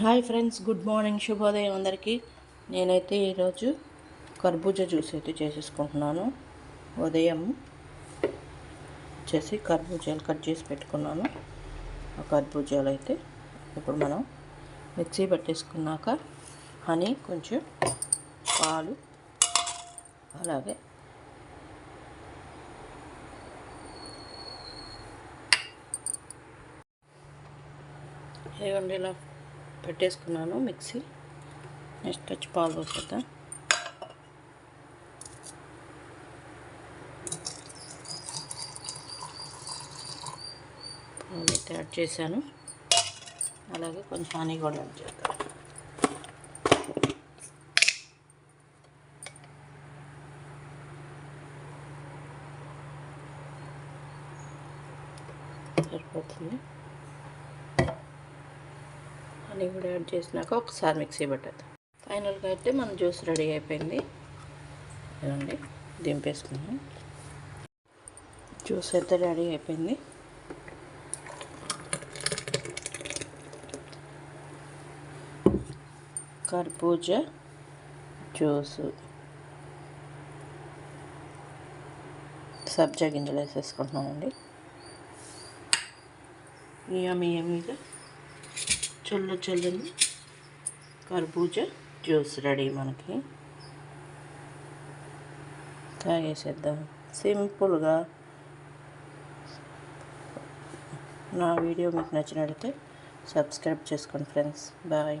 Hi friends good morning శుభోదయం అందరికీ. నేనైతే ఈరోజు కర్బూజా జ్యూస్ అయితే చేసేసుకుంటున్నాను. ఉదయం వచ్చేసి కర్బూజాలు కట్ చేసి పెట్టుకున్నాను. ఆ కర్బూజాలు అయితే ఇప్పుడు మనం మిక్సీ పట్టేసుకున్నాక హనీ కొంచెం పాలు అలాగే ఇదిగోండి ఇలా పెట్టేసుకున్నాను మిక్సీ. నెక్స్ట్ వచ్చి పాలు పోసేద్దాం. పాలు అయితే యాడ్ చేశాను. అలాగే కొంచెం హనీ కూడా యాడ్ చేద్దాం. సరిపోతుంది. హనీ కూడా యాడ్ చేసినాక ఒకసారి మిక్సీ పట్టేద్దాం ఫైనల్గా అయితే మన జ్యూస్ రెడీ అయిపోయింది. ఇదండి దింపేసుకున్నాం. జ్యూస్ అయితే రెడీ అయిపోయింది. కర్బూజ జ్యూసు సబ్జా గింజలు వేసేసుకుంటున్నామండి. యమీ యమీగా చల్ల చల్లని కర్బూజా జ్యూస్ రెడీ మనకి. తాగేసేద్దాం. సింపుల్గా నా వీడియో మీకు నచ్చినట్లయితే సబ్స్క్రైబ్ చేసుకోండి ఫ్రెండ్స్. బాయ్.